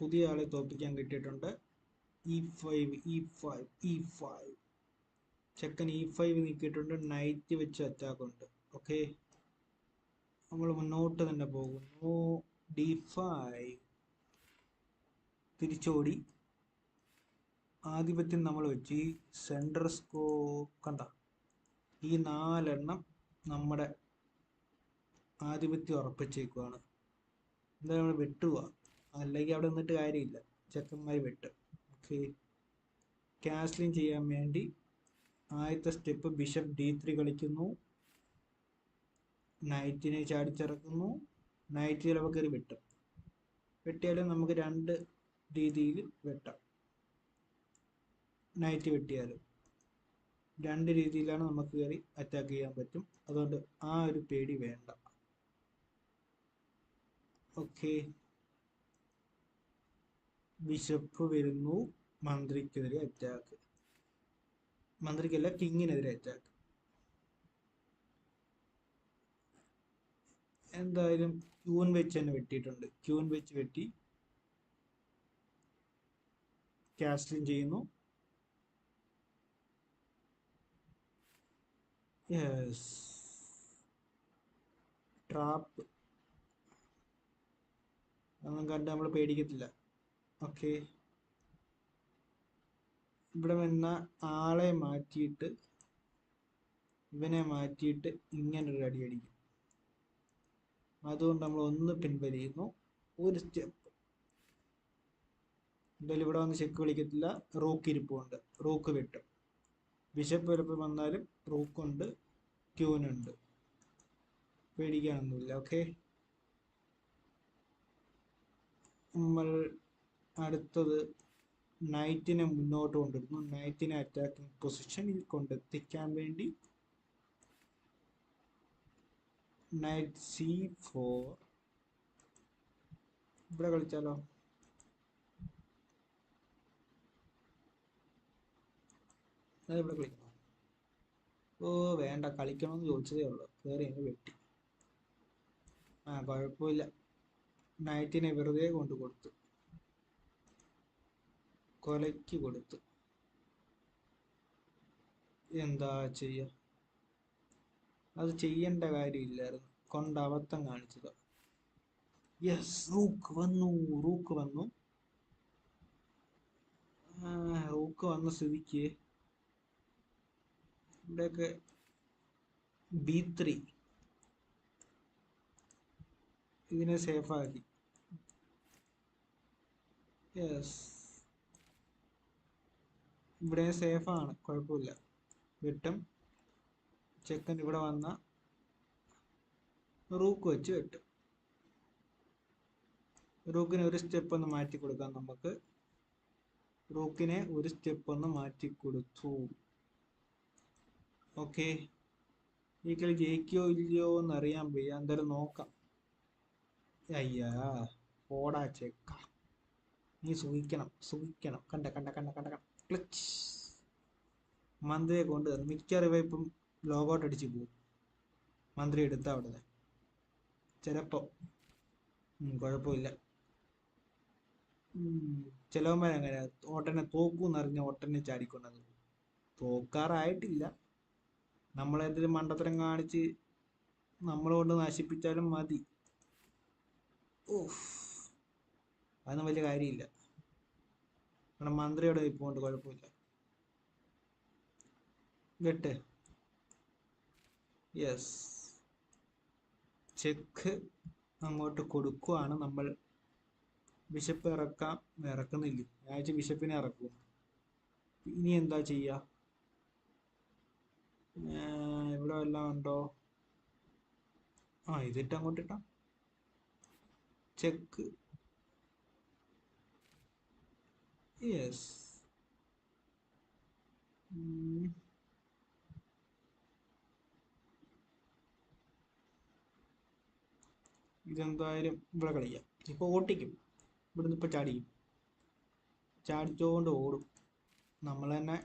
പുതിയ ആളെ തോൽപ്പിക്കാൻ കിട്ടിയിട്ടുണ്ട്. E five E five E five ചെക്കൻ ഇ ഫൈവ് നീക്കിയിട്ടുണ്ട്. നൈറ്റ് വെച്ച് അറ്റാക്ക് ഉണ്ട്. ഓക്കെ നമ്മൾ മുന്നോട്ട് തന്നെ പോകുന്നു. ഡി ഫൈവ് തിരിച്ചോടി. ആധിപത്യം നമ്മൾ വെച്ച്. ഈ സെൻട്രൽ സ്കോ കണ്ട. ഈ നാലെണ്ണം നമ്മുടെ ആധിപത്യം ഉറപ്പിച്ചേക്കുവാണ്. എന്തായാലും നമ്മൾ വെട്ടുക അല്ലെങ്കിൽ അവിടെ നിന്നിട്ട് കാര്യമില്ല. ചെക്കന്മാർ വെട്ട്. ഓക്കെ. കാസ്ലിംഗ് ചെയ്യാൻ വേണ്ടി ആദ്യത്തെ സ്റ്റെപ്പ് ബിഷപ്പ് ഡി ത്രീ കളിക്കുന്നു. നൈറ്റിനെ ചാടിച്ചിറക്കുന്നു. നൈറ്റ് ചിലപ്പോൾ കയറി വെട്ടും. വെട്ടിയാലും നമുക്ക് രണ്ട് രീതിയിൽ വെട്ടാം. നൈറ്റ് വെട്ടിയാലും രണ്ട് രീതിയിലാണ് നമുക്ക് കയറി അറ്റാക്ക് ചെയ്യാൻ പറ്റും. അതുകൊണ്ട് ആ ഒരു പേടി വേണ്ട. ഓക്കെ. ബിഷപ്പ് വരുന്നു മന്ത്രിക്കെതിരെ അറ്റാക്ക് മന്ത്രിക്കല്ല കിങ്ങിനെതിരെ അറ്റാക്ക് എന്തായാലും ക്യൂൻ വെച്ച് തന്നെ വെട്ടിയിട്ടുണ്ട്. ക്യൂൻ വെച്ച് വെട്ടി കാസ്റ്റിംഗ് ചെയ്യുന്നു. യെസ് ട്രാപ്പ് അതൊന്നും കണ്ട് നമ്മൾ പേടിക്കത്തില്ല. ഓക്കെ. ഇവിടെ വന്ന ആളെ മാറ്റിയിട്ട് ഇവനെ മാറ്റിയിട്ട് ഇങ്ങനെ ഒരു അടി അടിക്കും. അതുകൊണ്ട് നമ്മൾ ഒന്ന് പിൻവലിയുന്നു ഒരു സ്റ്റെപ്പ്. എന്തായാലും ഇവിടെ വന്ന് ചെക്ക് വിളിക്കത്തില്ല. റോക്ക് ഇരിപ്പുണ്ട്. റോക്ക് വെട്ടും. ബിഷപ്പ് ചിലപ്പോൾ വന്നാലും റൂക്കുണ്ട് ക്യൂനുണ്ട് പേടിക്കാനൊന്നുമില്ല. ഓക്കെ. നമ്മൾ അടുത്തത് നൈറ്റിനെ മുന്നോട്ട് കൊണ്ടിരുന്നു നൈറ്റിനെ അറ്റാക്കിംഗ് പൊസിഷനിൽ കൊണ്ടെത്തിക്കാൻ വേണ്ടി നൈറ്റ് സി ഫോർ ഇവിടെ കളിച്ചാലോ? ഇവിടെ കളിക്കണം ഓ വേണ്ട കളിക്കണമെന്ന് ചോദിച്ചതേ ഉള്ളൂ. കയറി അങ്ങ് വെട്ടി. ആ കുഴപ്പമില്ല. നൈറ്റിനെ വെറുതെ കൊണ്ടു കൊടുത്തു കൊലയ്ക്ക് കൊടുത്തു. എന്താ ചെയ്യ? അത് ചെയ്യേണ്ട കാര്യമില്ലായിരുന്നു. കൊണ്ട് അബദ്ധം കാണിച്ചത്. യെസ് റൂക്ക് വന്നു റൂക്ക് വന്നു. റൂക്ക് വന്ന സ്ഥിതിക്ക് ഇവിടെയൊക്കെ ബി ത്രീ. ഇതിനെ സേഫാക്കി യെസ് ഇവിടെ സേഫ് സേഫാണ് കുഴപ്പമില്ല. വെട്ടും. ചെക്കൻ ഇവിടെ വന്ന റൂക്ക് വെച്ച് വെട്ടും. റൂക്കിനെ ഒരു സ്റ്റെപ്പ് ഒന്ന് മാറ്റി കൊടുക്കാം നമുക്ക്. റൂക്കിനെ ഒരു സ്റ്റെപ്പ് ഒന്ന് മാറ്റി കൊടുത്തു. ഓക്കെ. ഈ കളി ജയിക്കോ ഇല്ലയോ എന്ന് അറിയാൻ വയ്യ. എന്തായാലും നോക്കാം. അയ്യാ ഓടാ ചെക്ക. നീ സൂഹിക്കണം സൂഹിക്കണം കണ്ട കണ്ട കണ്ട കണ്ട കണ്ട. ക്ലച്ച് മന്ത്രിയെ കൊണ്ട് മിക്ക ഇവ ഇപ്പം ലോഗൗട്ട് അടിച്ച് പോകും. മന്ത്രി എടുത്ത അവിടെ ചിലപ്പോ. കുഴപ്പമില്ല. ചിലവന്മാർ അങ്ങനെ ഓട്ടനെ തോക്കൂന്ന് തോക്കൂന്നറിഞ്ഞ ഓട്ടനെ ചാടിക്കൊണ്ടത് തോക്കാറായിട്ടില്ല. നമ്മളെന്തെങ്കിലും മണ്ടത്തരം കാണിച്ച് നമ്മളെ കൊണ്ട് നശിപ്പിച്ചാലും മതി. ഓഫ് അതൊന്നും വലിയ കാര്യമില്ല. നമ്മുടെ മന്ത്രിയുടെ ഇപ്പോണ്ട് കുഴപ്പമില്ല. ഗട്ട് യെസ് ചെക്ക് അങ്ങോട്ട് കൊടുക്കുവാണ് നമ്മൾ. ബിഷപ്പ് ഇറക്കാം ഇറക്കുന്നില്ല. ഞായറാഴ്ച ബിഷപ്പിനെ ഇറക്കും. ഇനി എന്താ ചെയ്യുക ഇവിടെ എല്ലാം ഉണ്ടോ? ആ ഇതിട്ട് അങ്ങോട്ട് ഇട്ടാം ചെക്ക് യെസ് ഇതെന്തായാലും ഇവിടെ കളിക്കാം. ഇപ്പൊ ഓട്ടിക്കും. ഇവിടുന്ന് ഇപ്പൊ ചാടിക്കും. ചാടിച്ചോണ്ട് ഓടും. നമ്മൾ തന്നെ